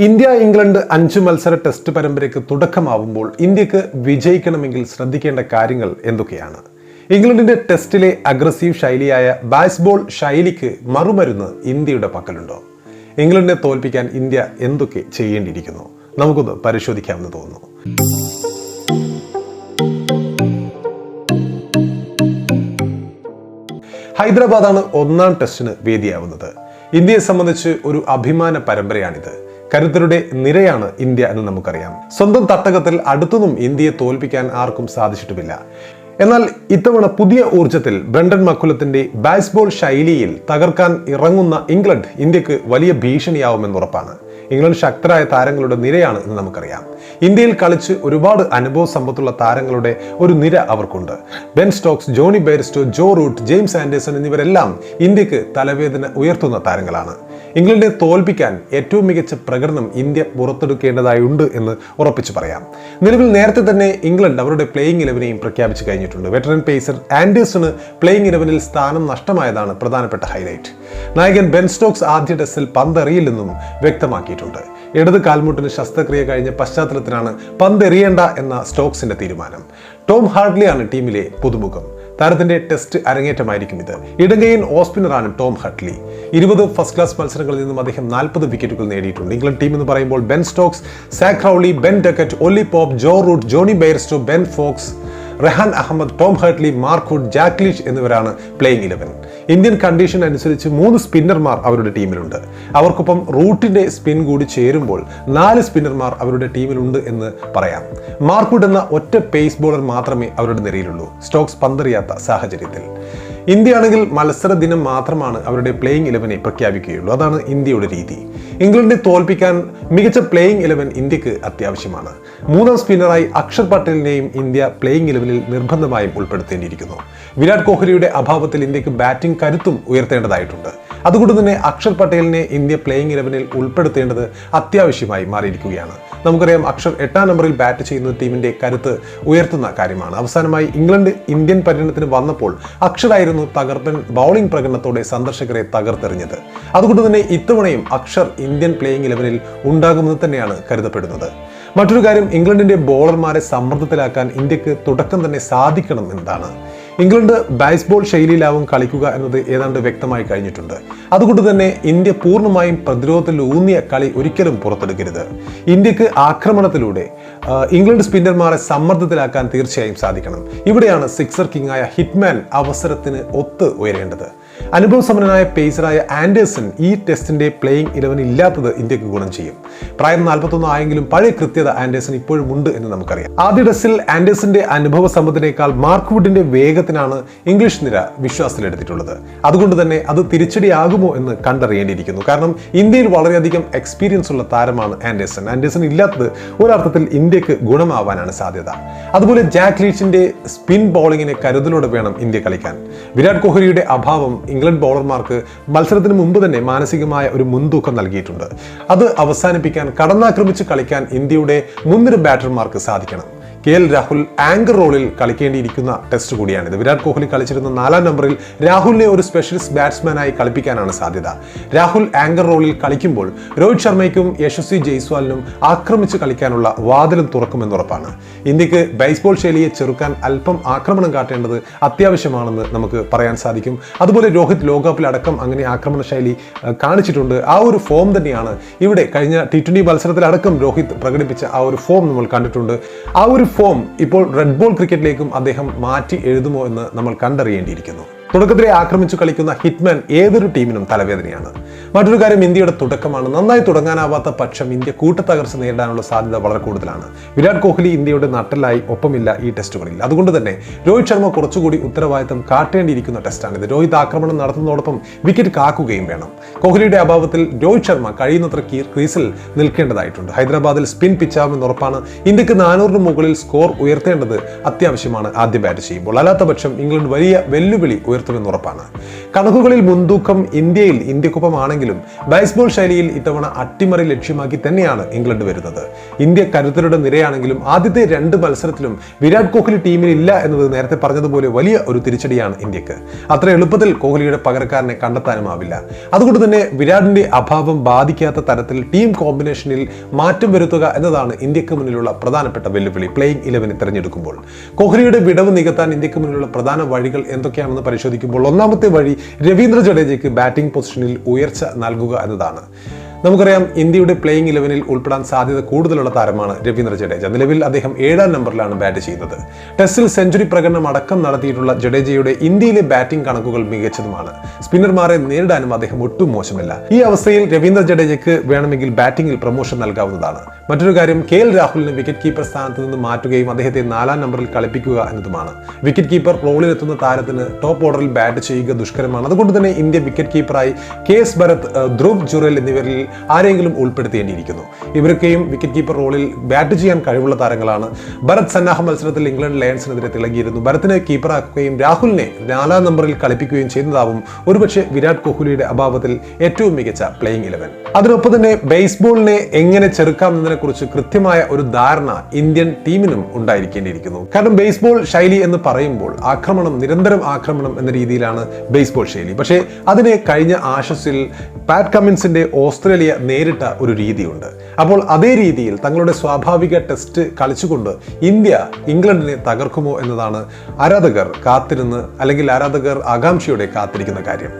India England അഞ്ച് മത്സര test പരമ്പരയ്ക്ക് തുടക്കമാവുമ്പോൾ ഇന്ത്യയ്ക്ക് വിജയിക്കണമെങ്കിൽ ശ്രദ്ധിക്കേണ്ട കാര്യങ്ങൾ എന്തൊക്കെയാണ്? ഇംഗ്ലണ്ടിന്റെ ടെസ്റ്റിലെ അഗ്രസീവ് ശൈലിയായ ബാസ്ബോൾ ശൈലിക്ക് മറുമരുന്ന് ഇന്ത്യയുടെ പക്കലുണ്ടോ? ഇംഗ്ലണ്ടിനെ തോൽപ്പിക്കാൻ ഇന്ത്യ എന്തൊക്കെ ചെയ്യേണ്ടിയിരിക്കുന്നു? നമുക്കൊന്ന് പരിശോധിക്കാമെന്ന് തോന്നുന്നു. ഹൈദരാബാദാണ് ഒന്നാം ടെസ്റ്റിന് വേദിയാവുന്നത്. ഇന്ത്യയെ സംബന്ധിച്ച് ഒരു അഭിമാന പരമ്പരയാണിത്. കരുത്തരുടെ നിരയാണ് ഇന്ത്യ എന്ന് നമുക്കറിയാം. സ്വന്തം തട്ടകത്തിൽ അടുത്തൊന്നും ഇന്ത്യയെ തോൽപ്പിക്കാൻ ആർക്കും സാധിച്ചിട്ടുമില്ല. എന്നാൽ ഇത്തവണ പുതിയ ഊർജത്തിൽ ബ്രണ്ടൻ മക്കുലത്തിന്റെ ബാസ്ബോൾ ശൈലിയിൽ തകർക്കാൻ ഇറങ്ങുന്ന ഇംഗ്ലണ്ട് ഇന്ത്യയ്ക്ക് വലിയ ഭീഷണിയാവുമെന്ന് ഉറപ്പാണ്. ഇംഗ്ലണ്ട് ശക്തരായ താരങ്ങളുടെ നിരയാണ് എന്ന് നമുക്കറിയാം. ഇന്ത്യയിൽ കളിച്ച് ഒരുപാട് അനുഭവ സമ്പത്തുള്ള താരങ്ങളുടെ ഒരു നിര അവർക്കുണ്ട്. Ben Stokes Jonny Bairstow Joe Root James Anderson എന്നിവരെല്ലാം ഇന്ത്യയ്ക്ക് തലവേദന ഉയർത്തുന്ന താരങ്ങളാണ്. ഇംഗ്ലണ്ടിനെ തോൽപ്പിക്കാൻ ഏറ്റവും മികച്ച പ്രകടനം ഇന്ത്യ പുറത്തെടുക്കേണ്ടതായുണ്ട് എന്ന് ഉറപ്പിച്ചു പറയാം. നിലവിൽ നേരത്തെ തന്നെ ഇംഗ്ലണ്ട് അവരുടെ പ്ലേയിങ് ഇലവനെയും പ്രഖ്യാപിച്ചു കഴിഞ്ഞിട്ടുണ്ട്. വെറ്ററൻ പേസർ ആൻഡേഴ്സണ് പ്ലേയിങ് ഇലവനിൽ സ്ഥാനം നഷ്ടമായതാണ് പ്രധാനപ്പെട്ട ഹൈലൈറ്റ് നായകൻ ബെൻ സ്റ്റോക്സ് ആദ്യ ടെസ്റ്റിൽ പന്തെറിയില്ലെന്നും വ്യക്തമാക്കിയിട്ടുണ്ട്. ഇടത് കാൽമുട്ടിന് ശസ്ത്രക്രിയ കഴിഞ്ഞ പശ്ചാത്തലത്തിലാണ് പന്തെറിയേണ്ട എന്ന സ്റ്റോക്സിന്റെ തീരുമാനം. ടോം ഹാർഡ്ലിയാണ് ടീമിലെ പുതുമുഖം. താരത്തിന്റെ ടെസ്റ്റ് അരങ്ങേറ്റമായിരിക്കും ഇത്. ഇടങ്കയൻ ഓസ്പിനറാണ് ടോം ഹട്ട്ലി ഇരുപത് ഫസ്റ്റ് ക്ലാസ് മത്സരങ്ങളിൽ നിന്നും അദ്ദേഹം നാൽപ്പത് വിക്കറ്റുകൾ നേടിയിട്ടുണ്ട്. ഇംഗ്ലണ്ട് ടീം എന്ന് പറയുമ്പോൾ Ben Stokes Zak Crawley Ben Duckett Ollie Pope Joe Root Jonny Bairstow Ben Foakes Rehan Ahmed Tom Hartley Mark Wood Jack Leach എന്നിവരാണ് പ്ലേയിങ് ഇലവൻ ഇന്ത്യൻ കണ്ടീഷൻ അനുസരിച്ച് മൂന്ന് സ്പിന്നർമാർ അവരുടെ ടീമിലുണ്ട്. അവർക്കൊപ്പം റൂട്ടിന്റെ സ്പിൻ കൂടി ചേരുമ്പോൾ നാല് സ്പിന്നർമാർ അവരുടെ ടീമിലുണ്ട് എന്ന് പറയാം. മാർക്കൂഡ് എന്ന ഒറ്റ പേസ് ബോളർ മാത്രമേ അവരുടെ നിരയിലുള്ളൂ. സ്റ്റോക്സ് പന്തറിയാത്ത സാഹചര്യത്തിൽ. ഇന്ത്യ ആണെങ്കിൽ മത്സര ദിനം മാത്രമാണ് അവരുടെ പ്ലേയിങ് ഇലവനെ പ്രഖ്യാപിക്കുകയുള്ളൂ. അതാണ് ഇന്ത്യയുടെ രീതി. ഇംഗ്ലണ്ടിനെ തോൽപ്പിക്കാൻ മികച്ച പ്ലേയിങ് ഇലവൻ ഇന്ത്യയ്ക്ക് അത്യാവശ്യമാണ്. മൂന്നാം സ്പിന്നറായി അക്ഷർ പട്ടേലിനെയും ഇന്ത്യ പ്ലേയിങ് ഇലവനിൽ നിർബന്ധമായും ഉൾപ്പെടുത്തേണ്ടിയിരിക്കുന്നു. വിരാട് കോഹ്ലിയുടെ അഭാവത്തിൽ ഇന്ത്യയ്ക്ക് ബാറ്റിംഗ് കരുത്തും ഉയർത്തേണ്ടതായിട്ടുണ്ട്. അതുകൊണ്ട് തന്നെ അക്ഷർ പട്ടേലിനെ ഇന്ത്യ പ്ലേയിങ് ഇലവനിൽ ഉൾപ്പെടുത്തേണ്ടത് അത്യാവശ്യമായി മാറിയിരിക്കുകയാണ്. നമുക്കറിയാം അക്ഷർ എട്ടാം നമ്പറിൽ ബാറ്റ് ചെയ്യുന്ന ടീമിന്റെ കരുത്ത് ഉയർത്തുന്ന കാര്യമാണ്. അവസാനമായി ഇംഗ്ലണ്ട് ഇന്ത്യൻ പര്യടനത്തിന് വന്നപ്പോൾ അക്ഷറായിരുന്നു തകർപ്പൻ ബൗളിംഗ് പ്രകടനത്തോടെ സന്ദർശകരെ തകർത്തെറിഞ്ഞത്. അതുകൊണ്ട് തന്നെ ഇത്തവണയും അക്ഷർ ഇന്ത്യൻ പ്ലേയിങ് ഇലവനിൽ ഉണ്ടാകുമെന്ന് തന്നെയാണ് കരുതപ്പെടുന്നത്. മറ്റൊരു കാര്യം ഇംഗ്ലണ്ടിന്റെ ബോളർമാരെ സമ്മർദ്ദത്തിലാക്കാൻ ഇന്ത്യയ്ക്ക് തുടക്കം തന്നെ സാധിക്കണം എന്നതാണ്. ഇംഗ്ലണ്ട് ബാസ്ബോൾ ശൈലിയിലാവും കളിക്കുക എന്നത് ഏതാണ്ട് വ്യക്തമായി കഴിഞ്ഞിട്ടുണ്ട്. അതുകൊണ്ട് തന്നെ ഇന്ത്യ പൂർണമായും പ്രതിരോധത്തിൽ ഊന്നിയ കളി ഒരിക്കലും പുറത്തെടുക്കരുത്. ഇന്ത്യയ്ക്ക് ആക്രമണത്തിലൂടെ ഇംഗ്ലണ്ട് സ്പിന്നർമാരെ സമ്മർദ്ദത്തിലാക്കാൻ തീർച്ചയായും സാധിക്കണം. ഇവിടെയാണ് സിക്സർ കിങ്ങായ ഹിറ്റ്മാൻ അവസരത്തിന് ഒത്ത് ഉയരേണ്ടത്. അനുഭവസമ്പന്നനായ പേസറായ ആൻഡേഴ്സൺ ഈ ടെസ്റ്റിന്റെ പ്ലേയിങ് ഇലവൻ ഇല്ലാത്തത് ഇന്ത്യയ്ക്ക് ഗുണം ചെയ്യും. പ്രായം നാൽപ്പത്തൊന്ന് ആയെങ്കിലും പഴയ കൃത്യത ആൻഡേഴ്സൺ ഇപ്പോഴും ഉണ്ട് എന്ന് നമുക്കറിയാം. ആദ്യ ടെസ്റ്റിൽ ആൻഡേഴ്സന്റെ അനുഭവ സമ്പത്തിനേക്കാൾ മാർക്ക് വുഡിന്റെ വേഗത്തിനാണ് ഇംഗ്ലീഷ് നിര വിശ്വാസത്തിലെടുത്തിട്ടുള്ളത്. അതുകൊണ്ട് തന്നെ അത് തിരിച്ചടിയാകുമോ എന്ന് കണ്ടറിയേണ്ടിയിരിക്കുന്നു. കാരണം ഇന്ത്യയിൽ വളരെയധികം എക്സ്പീരിയൻസ് ഉള്ള താരമാണ് ആൻഡേഴ്സൺ. ആൻഡേഴ്സൺ ഇല്ലാത്തത് ഒരർത്ഥത്തിൽ ഇന്ത്യയ്ക്ക് ഗുണമാവാനാണ് സാധ്യത. അതുപോലെ ജാക്ക് ലീച്ചിന്റെ സ്പിൻ ബോളിങ്ങിനെ കരുതലോടെ വേണം ഇന്ത്യ കളിക്കാൻ. വിരാട് കോഹ്ലിയുടെ അഭാവം ഇംഗ്ലണ്ട് ബോളർമാർക്ക് മത്സരത്തിന് മുമ്പ് തന്നെ മാനസികമായ ഒരു മുൻതൂക്കം നൽകിയിട്ടുണ്ട്. അത് അവസാനിപ്പിക്കാൻ കടന്നാക്രമിച്ച് കളിക്കാൻ ഇന്ത്യയുടെ മുൻനിര ബാറ്റർമാർക്ക് സാധിക്കണം. കെ എൽ രാഹുൽ ആങ്കർ റോളിൽ കളിക്കേണ്ടിയിരിക്കുന്ന ടെസ്റ്റ് കൂടിയാണിത്. വിരാട് കോഹ്ലി കളിച്ചിരുന്ന നാലാം നമ്പറിൽ രാഹുലിനെ ഒരു സ്പെഷ്യലിസ്റ്റ് ബാറ്റ്സ്മാനായി കളിപ്പിക്കാനാണ് സാധ്യത. രാഹുൽ ആങ്കർ റോളിൽ കളിക്കുമ്പോൾ രോഹിത് ശർമ്മയ്ക്കും യശസ്വി ജയ്സ്വാലിനും ആക്രമിച്ച് കളിക്കാനുള്ള വാതിലും തുറക്കുമെന്നുറപ്പാണ്. ഇന്ത്യയ്ക്ക് ബേസ്ബോൾ ശൈലിയെ ചെറുക്കാൻ അല്പം ആക്രമണം കാട്ടേണ്ടത് അത്യാവശ്യമാണെന്ന് നമുക്ക് പറയാൻ സാധിക്കും. അതുപോലെ രോഹിത് ലോകകപ്പിലടക്കം അങ്ങനെ ആക്രമണ ശൈലി കാണിച്ചിട്ടുണ്ട്. ആ ഒരു ഫോം തന്നെയാണ് ഇവിടെ കഴിഞ്ഞ ടി ട്വന്റി മത്സരത്തിലടക്കം രോഹിത് പ്രകടിപ്പിച്ച ആ ഒരു ഫോം നമ്മൾ കണ്ടിട്ടുണ്ട്. ആ ഒരു ഫോം ഇപ്പോൾ റെഡ് ബോൾ ക്രിക്കറ്റിലേക്കും അദ്ദേഹം മാറ്റി എഴുതുമോ എന്ന് നമ്മൾ കണ്ടറിയേണ്ടിയിരിക്കുന്നു. തുടക്കത്തിലെ ആക്രമിച്ചു കളിക്കുന്ന ഹിറ്റ്മാൻ ഏതൊരു ടീമിനും തലവേദനയാണ്. മറ്റൊരു കാര്യം ഇന്ത്യയുടെ തുടക്കമാണ്. നന്നായി തുടങ്ങാനാവാത്ത പക്ഷം ഇന്ത്യ കൂട്ടത്തകർച്ച നേരിടാനുള്ള സാധ്യത വളരെ കൂടുതലാണ്. വിരാട് കോഹ്ലി ഇന്ത്യയുടെ നട്ടലായി ഒപ്പമില്ല ഈ ടെസ്റ്റുകളിൽ. അതുകൊണ്ട് തന്നെ രോഹിത് ശർമ്മ കുറച്ചുകൂടി ഉത്തരവാദിത്തം കാട്ടേണ്ടിയിരിക്കുന്ന ടെസ്റ്റാണിത്. രോഹിത് ആക്രമണം നടത്തുന്നതോടൊപ്പം വിക്കറ്റ് കാക്കുകയും വേണം. കോഹ്ലിയുടെ അഭാവത്തിൽ രോഹിത് ശർമ്മ കഴിയുന്നത്ര ക്രീസിൽ നിൽക്കേണ്ടതായിട്ടുണ്ട്. ഹൈദരാബാദിൽ സ്പിൻ പിച്ചാവുമെന്ന് ഉറപ്പാണ് ഇന്ത്യയ്ക്ക് നാനൂറിന് മുകളിൽ സ്കോർ ഉയർത്തേണ്ടത് അത്യാവശ്യമാണ് ആദ്യ ബാറ്റ് ചെയ്യുമ്പോൾ. അല്ലാത്ത പക്ഷം ഇംഗ്ലണ്ട് വലിയ വെല്ലുവിളി ഉയർത്തുമെന്ന് ഉറപ്പാണ് കണക്കുകളിൽ മുൻതൂക്കം ഇന്ത്യയിൽ ഇന്ത്യക്കൊപ്പമാണെങ്കിലും ബേസ്ബോൾ ശൈലിയിൽ ഇത്തവണ അട്ടിമറി ലക്ഷ്യമാക്കി തന്നെയാണ് ഇംഗ്ലണ്ട് വരുന്നത്. ഇന്ത്യ കരുത്തരുടെ നിരയാണെങ്കിലും ആദ്യത്തെ രണ്ട് മത്സരത്തിലും വിരാട് കോഹ്ലി ടീമിൽ ഇല്ല എന്നത് നേരത്തെ പറഞ്ഞതുപോലെ വലിയ ഒരു തിരിച്ചടിയാണ് ഇന്ത്യയ്ക്ക്. അത്ര എളുപ്പത്തിൽ കോഹ്ലിയുടെ പകരക്കാരനെ കണ്ടെത്താനുമാവില്ല. അതുകൊണ്ട് തന്നെ വിരാടിന്റെ അഭാവം ബാധിക്കാത്ത തരത്തിൽ ടീം കോമ്പിനേഷനിൽ മാറ്റം വരുത്തുക എന്നതാണ് ഇന്ത്യയ്ക്ക് മുന്നിലുള്ള പ്രധാനപ്പെട്ട വെല്ലുവിളി. പ്ലേയിങ് ഇലവനെ തിരഞ്ഞെടുക്കുമ്പോൾ. കോഹ്ലിയുടെ വിടവ് നികത്താൻ ഇന്ത്യയ്ക്ക് മുന്നിലുള്ള പ്രധാന വഴികൾ എന്തൊക്കെയാണെന്ന് പരിശോധിക്കുമ്പോൾ ഒന്നാമത്തെ വഴി രവീന്ദ്ര ജഡേജയ്ക്ക് ബാറ്റിംഗ് പൊസിഷനിൽ ഉയർച്ച നൽകുക എന്നതാണ്. നമുക്കറിയാം ഇന്ത്യയുടെ പ്ലേയിങ് ഇലവനിൽ ഉൾപ്പെടാൻ സാധ്യത കൂടുതലുള്ള താരമാണ് രവീന്ദ്ര ജഡേജ. നിലവിൽ അദ്ദേഹം ഏഴാം നമ്പറിലാണ് ബാറ്റ് ചെയ്യുന്നത്. ടെസ്റ്റിൽ സെഞ്ചുറി പ്രകടനം അടക്കം നടത്തിയിട്ടുള്ള ജഡേജയുടെ ഇന്ത്യയിലെ ബാറ്റിംഗ് കണക്കുകൾ മികച്ചതുമാണ്. സ്പിന്നർമാരെ നേരിടാനും അദ്ദേഹം ഒട്ടും മോശമല്ല. ഈ അവസ്ഥയിൽ രവീന്ദ്ര ജഡേജയ്ക്ക് വേണമെങ്കിൽ ബാറ്റിംഗിൽ പ്രൊമോഷൻ നൽകാവുന്നതാണ്. മറ്റൊരു കാര്യം കെ എൽ രാഹുലിനെ വിക്കറ്റ് കീപ്പർ സ്ഥാനത്ത് നിന്ന് മാറ്റുകയും അദ്ദേഹത്തെ നാലാം നമ്പറിൽ കളിപ്പിക്കുക എന്നതുമാണ്. വിക്കറ്റ് കീപ്പർ റോളിലെത്തുന്ന താരത്തിന് ടോപ്പ് ഓർഡറിൽ ബാറ്റ് ചെയ്യുക ദുഷ്കരമാണ്. അതുകൊണ്ട് തന്നെ ഇന്ത്യ വിക്കറ്റ് കീപ്പറായി കെ എസ് ഭരത് ധ്രുവ് ജുറൽ എന്നിവരിൽ ആരെങ്കിലും ഉൾപ്പെടുത്തേണ്ടിയിരിക്കുന്നു ഇവരൊക്കെയും വിക്കറ്റ് കീപ്പർ റോളിൽ ബാറ്റ് ചെയ്യാൻ കഴിവുള്ള താരങ്ങളാണ്. ഭരത് സന്നാഹ മത്സരത്തിൽ ഇംഗ്ലണ്ട് ലയൺസിനെതിരെ തിളങ്ങിയിരുന്നു. ഭരത്തിനെ കീപ്പറാക്കുകയും രാഹുലിനെ നാലാം നമ്പറിൽ കളിപ്പിക്കുകയും ചെയ്യുന്നതാവും ഒരുപക്ഷെ വിരാട് കോഹ്ലിയുടെ അഭാവത്തിൽ ഏറ്റവും മികച്ച പ്ലേയിങ് ഇലവൻ അതിനൊപ്പം തന്നെ ബേസ്ബോളിനെ എങ്ങനെ ചെറുക്കാം എന്നതിനെക്കുറിച്ച് കൃത്യമായ ഒരു ധാരണ ഇന്ത്യൻ ടീമിനും ഉണ്ടായിരിക്കേണ്ടിയിരിക്കുന്നു. കാരണം ബേസ്ബോൾ ശൈലി എന്ന് പറയുമ്പോൾ ആക്രമണം നിരന്തരം ആക്രമണം എന്ന രീതിയിലാണ് ബേസ്ബോൾ ശൈലി. പക്ഷേ അതിനെ കഴിഞ്ഞ ആശസിൽ പാറ്റ് കമ്മിൻസിന്റെ ഓസ്ട്രേലിയ നേരിട്ട ഒരു രീതിയുണ്ട്. അപ്പോൾ അതേ രീതിയിൽ തങ്ങളുടെ സ്വാഭാവിക ടെസ്റ്റ് കളിച്ചുകൊണ്ട് ഇന്ത്യ ഇംഗ്ലണ്ടിനെ തകർക്കുമോ എന്നതാണ് ആരാധകർ കാത്തിരുന്ന് അല്ലെങ്കിൽ ആരാധകർ ആകാംക്ഷയോടെ കാത്തിരിക്കുന്ന കാര്യം.